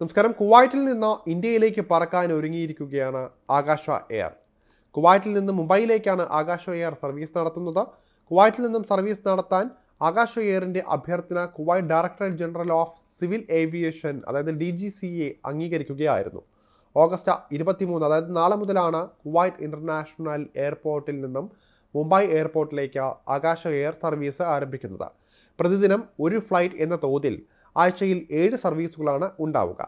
നമസ്കാരം. കുവൈറ്റിൽ നിന്ന് ഇന്ത്യയിലേക്ക് പറക്കാൻ ഒരുങ്ങിയിരിക്കുകയാണ് ആകാശ എയർ. കുവൈറ്റിൽ നിന്ന് മുംബൈയിലേക്കാണ് ആകാശ എയർ സർവീസ് നടത്തുന്നത്. കുവൈറ്റിൽ നിന്നും സർവീസ് നടത്താൻ ആകാശ എയറിന്റെ അഭ്യർത്ഥന Kuwait directorate general of civil aviation അതായത് ഡി ജി സി എ അംഗീകരിക്കുകയായിരുന്നു. ഓഗസ്റ്റ് ഇരുപത്തിമൂന്ന് അതായത് നാളെ മുതലാണ് കുവൈറ്റ് ഇന്റർനാഷണൽ എയർപോർട്ടിൽ നിന്നും മുംബൈ എയർപോർട്ടിലേക്ക് ആകാശ എയർ സർവീസ് ആരംഭിക്കുന്നത്. പ്രതിദിനം ഒരു ഫ്ലൈറ്റ് എന്ന തോതിൽ ആഴ്ചയിൽ ഏഴ് സർവീസുകളാണ് ഉണ്ടാവുക.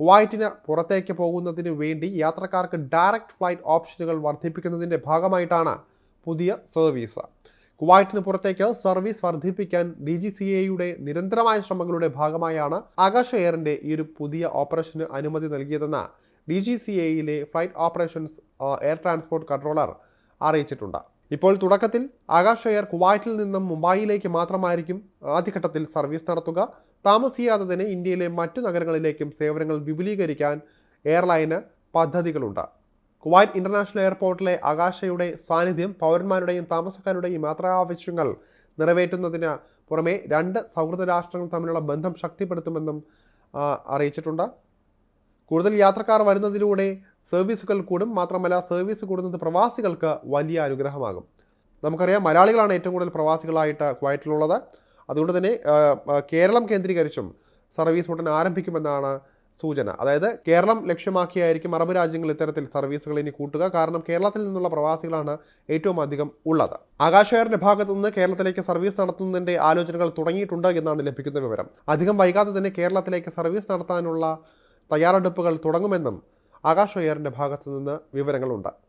കുവൈറ്റിന് പുറത്തേക്ക് പോകുന്നതിന് വേണ്ടി യാത്രക്കാർക്ക് ഡയറക്റ്റ് ഫ്ലൈറ്റ് ഓപ്ഷനുകൾ വർദ്ധിപ്പിക്കുന്നതിന്റെ ഭാഗമായിട്ടാണ് പുതിയ സർവീസ്. കുവൈറ്റിന് പുറത്തേക്ക് സർവീസ് വർദ്ധിപ്പിക്കാൻ ഡി ജി സി എയുടെ നിരന്തരമായ ശ്രമങ്ങളുടെ ഭാഗമായാണ് ആകാശ എയറിന്റെ ഈ ഒരു പുതിയ ഓപ്പറേഷന് അനുമതി നൽകിയതെന്ന് ഡി ജി സി എയിലെ flight operations air transport controller അറിയിച്ചിട്ടുണ്ട്. ഇപ്പോൾ തുടക്കത്തിൽ ആകാശ് എയർ കുവൈറ്റിൽ നിന്നും മുംബൈയിലേക്ക് മാത്രമായിരിക്കും ആദ്യഘട്ടത്തിൽ സർവീസ് നടത്തുക. താമസിയാതെ തന്നെ ഇന്ത്യയിലെ മറ്റു നഗരങ്ങളിലേക്കും സേവനങ്ങൾ വിപുലീകരിക്കാൻ എയർലൈന് പദ്ധതികളുണ്ട്. കുവൈറ്റ് ഇന്റർനാഷണൽ എയർപോർട്ടിലെ ആകാശയുടെ സാന്നിധ്യം പൗരന്മാരുടെയും താമസക്കാരുടെയും യാത്രാ ആവശ്യങ്ങൾ നിറവേറ്റുന്നതിന് പുറമെ രണ്ട് സൗഹൃദ രാഷ്ട്രങ്ങൾ തമ്മിലുള്ള ബന്ധം ശക്തിപ്പെടുത്തുമെന്നും അറിയിച്ചിട്ടുണ്ട്. കൂടുതൽ യാത്രക്കാർ വരുന്നതിലൂടെ സർവീസുകൾ കൂടും. മാത്രമല്ല സർവീസ് കൂടുന്നത് പ്രവാസികൾക്ക് വലിയ അനുഗ്രഹമാകും. നമുക്കറിയാം മലയാളികളാണ് ഏറ്റവും കൂടുതൽ പ്രവാസികളായിട്ട് കുവൈറ്റിലുള്ളത്. അതുകൊണ്ട് തന്നെ കേരളം കേന്ദ്രീകരിച്ചും സർവീസ് ഉടൻ ആരംഭിക്കുമെന്നാണ് സൂചന. അതായത് കേരളം ലക്ഷ്യമാക്കിയായിരിക്കും അറബ് രാജ്യങ്ങൾ ഇത്തരത്തിൽ സർവീസുകൾ ഇനി കൂട്ടുക. കാരണം കേരളത്തിൽ നിന്നുള്ള പ്രവാസികളാണ് ഏറ്റവും അധികം ഉള്ളത്. ആകാശ ഭാഗത്തു നിന്ന് കേരളത്തിലേക്ക് സർവീസ് നടത്തുന്നതിന്റെ ആലോചനകൾ തുടങ്ങിയിട്ടുണ്ട് എന്നാണ് ലഭിക്കുന്ന വിവരം. അധികം വൈകാതെ തന്നെ കേരളത്തിലേക്ക് സർവീസ് നടത്താനുള്ള തയ്യാറെടുപ്പുകൾ തുടങ്ങുമെന്നും ആകാശ എയറിന്റെ ഭാഗത്തു നിന്ന് വിവരങ്ങളുണ്ട്